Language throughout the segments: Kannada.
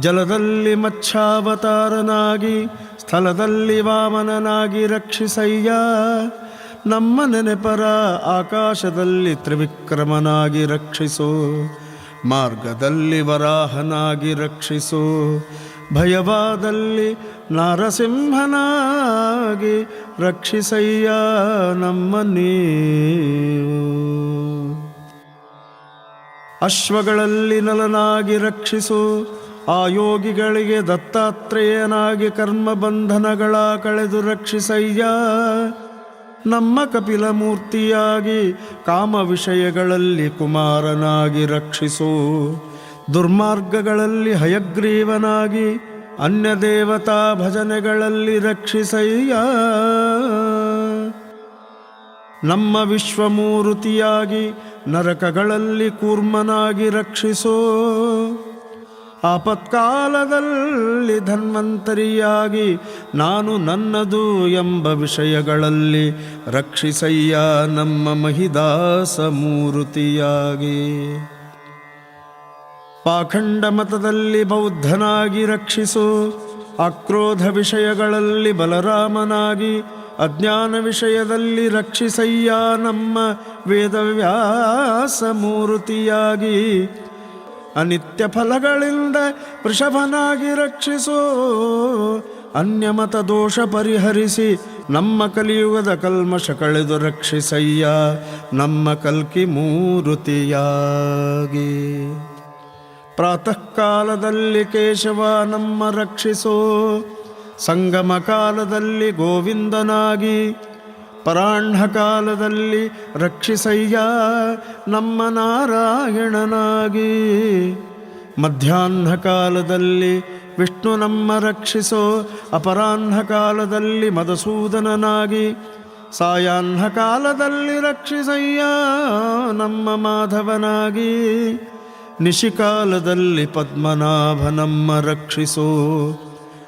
ಜಲದಲ್ಲಿ ಮಚ್ಛಾವತಾರನಾಗಿ, ಸ್ಥಳದಲ್ಲಿ ವಾಮನನಾಗಿ ರಕ್ಷಿಸಯ್ಯ. ನಮ್ಮ ನೆನೆಪರ ಆಕಾಶದಲ್ಲಿ ತ್ರಿವಿಕ್ರಮನಾಗಿ ರಕ್ಷಿಸು. ಮಾರ್ಗದಲ್ಲಿ ವರಾಹನಾಗಿ ರಕ್ಷಿಸು. ಭಯವಾದಲ್ಲಿ ನರಸಿಂಹನಾಗಿ ರಕ್ಷಿಸಯ್ಯ ನಮ್ಮ ನೀವು. ಅಶ್ವಗಳಲ್ಲಿ ನಲನಾಗಿ ರಕ್ಷಿಸು. ಆ ಯೋಗಿಗಳಿಗೆ ದತ್ತಾತ್ರೇಯನಾಗಿ ಕರ್ಮ ಬಂಧನಗಳ ಕಳೆದು ರಕ್ಷಿಸಯ್ಯ. ನಮ್ಮ ಕಪಿಲ ಮೂರ್ತಿಯಾಗಿ ಕಾಮ ವಿಷಯಗಳಲ್ಲಿ ಕುಮಾರನಾಗಿ ರಕ್ಷಿಸು. ದುರ್ಮಾರ್ಗಗಳಲ್ಲಿ ಹಯಗ್ರೀವನಾಗಿ ಅನ್ಯ ದೇವತಾ ಭಜನೆಗಳಲ್ಲಿ ರಕ್ಷಿಸಯ್ಯ. ನಮ್ಮ ವಿಶ್ವಮೂರುತಿಯಾಗಿ ನರಕಗಳಲ್ಲಿ ಕೂರ್ಮನಾಗಿ ರಕ್ಷಿಸೋ. ಆಪತ್ಕಾಲದಲ್ಲಿ ಧನ್ವಂತರಿಯಾಗಿ ನಾನು ನನ್ನದು ಎಂಬ ವಿಷಯಗಳಲ್ಲಿ ರಕ್ಷಿಸಯ್ಯ ನಮ್ಮ ಮಹಿದಾಸ ಮೂರುತಿಯಾಗಿ. ಪಾಖಂಡ ಮತದಲ್ಲಿ ಬೌದ್ಧನಾಗಿ ರಕ್ಷಿಸು, ಆಕ್ರೋಧ ವಿಷಯಗಳಲ್ಲಿ ಬಲರಾಮನಾಗಿ, ಅಜ್ಞಾನ ವಿಷಯದಲ್ಲಿ ರಕ್ಷಿಸಯ್ಯ ನಮ್ಮ ವೇದವ್ಯಾಸ ಮೂರುತಿಯಾಗಿ. ಅನಿತ್ಯ ಫಲಗಳಿಂದ ವೃಷಭನಾಗಿ ರಕ್ಷಿಸೋ. ಅನ್ಯಮತ ದೋಷ ಪರಿಹರಿಸಿ ನಮ್ಮ ಕಲಿಯುಗದ ಕಲ್ಮಶ ಕಳೆದು ರಕ್ಷಿಸಯ್ಯ. ನಮ್ಮ ಕಲ್ಕಿ ಮೂರುತಿಯಾಗಿ. ಪ್ರಾತಃ ಕಾಲದಲ್ಲಿ ಕೇಶವ ನಮ್ಮ ರಕ್ಷಿಸೋ. ಸಂಗಮ ಕಾಲದಲ್ಲಿ ಗೋವಿಂದನಾಗಿ ಪರಾಹ್ನ ಕಾಲದಲ್ಲಿ ರಕ್ಷಿಸಯ್ಯ ನಮ್ಮ ನಾರಾಯಣನಾಗಿ. ಮಧ್ಯಾಹ್ನ ಕಾಲದಲ್ಲಿ ವಿಷ್ಣು ನಮ್ಮ ರಕ್ಷಿಸೋ, ಅಪರಾಹ್ನ ಕಾಲದಲ್ಲಿ ಮಧುಸೂದನನಾಗಿ. ಸಾಯಾಹ್ನ ಕಾಲದಲ್ಲಿ ರಕ್ಷಿಸಯ್ಯ ನಮ್ಮ ಮಾಧವನಾಗಿ. ನಿಶಿಕಾಲದಲ್ಲಿ ಪದ್ಮನಾಭ ನಮ್ಮ ರಕ್ಷಿಸೋ,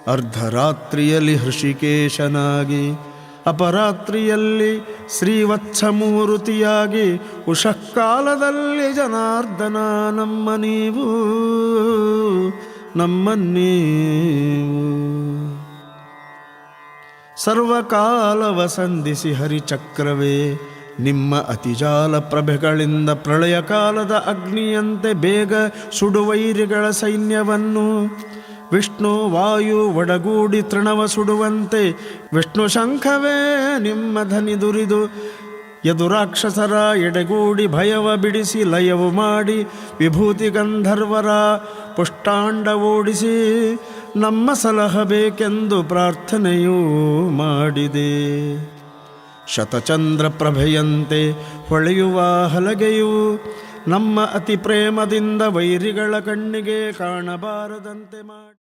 ಅರ್ಧರಾತ್ರಿಯಲ್ಲಿ ಹೃಷಿಕೇಶನಾಗಿ. ಅಪರಾತ್ರಿಯಲ್ಲಿ ಶ್ರೀವತ್ಸಮೂರುತಿಯಾಗಿ ಉಷಃಕಾಲದಲ್ಲಿ ಜನಾರ್ದನ, ನಮ್ಮ ನೀವು ನಮ್ಮ ನೀವು ಸರ್ವಕಾಲವ ಸಂಧಿಸಿ ಹರಿಚಕ್ರವೇ, ನಿಮ್ಮ ಅತಿಜಾಲ ಪ್ರಭೆಗಳಿಂದ ಪ್ರಳಯ ಕಾಲದ ಅಗ್ನಿಯಂತೆ ಬೇಗ ಸುಡುವೈರಿಗಳ ಸೈನ್ಯವನ್ನು ವಿಷ್ಣು ವಾಯು ಒಡಗೂಡಿ ತೃಣವ ಸುಡುವಂತೆ ವಿಷ್ಣು ಶಂಖವೇ ನಿಮ್ಮ ಧನಿ ದುರಿದು ಯದುರಾಕ್ಷಸರ ಎಡೆಗೂಡಿ ಭಯವ ಬಿಡಿಸಿ ಲಯವು ಮಾಡಿ, ವಿಭೂತಿ ಗಂಧರ್ವರ ಪುಷ್ಟಾಂಡ ಓಡಿಸಿ ನಮ್ಮ ಸಲಹಬೇಕೆಂದು ಪ್ರಾರ್ಥನೆಯೂ ಮಾಡಿದೆ. ಶತಚಂದ್ರ ಪ್ರಭೆಯಂತೆ ಹೊಳೆಯುವ ಹಲಗೆಯು ನಮ್ಮ ಅತಿ ಪ್ರೇಮದಿಂದ ವೈರಿಗಳ ಕಣ್ಣಿಗೆ ಕಾಣಬಾರದಂತೆ ಮಾಡಿ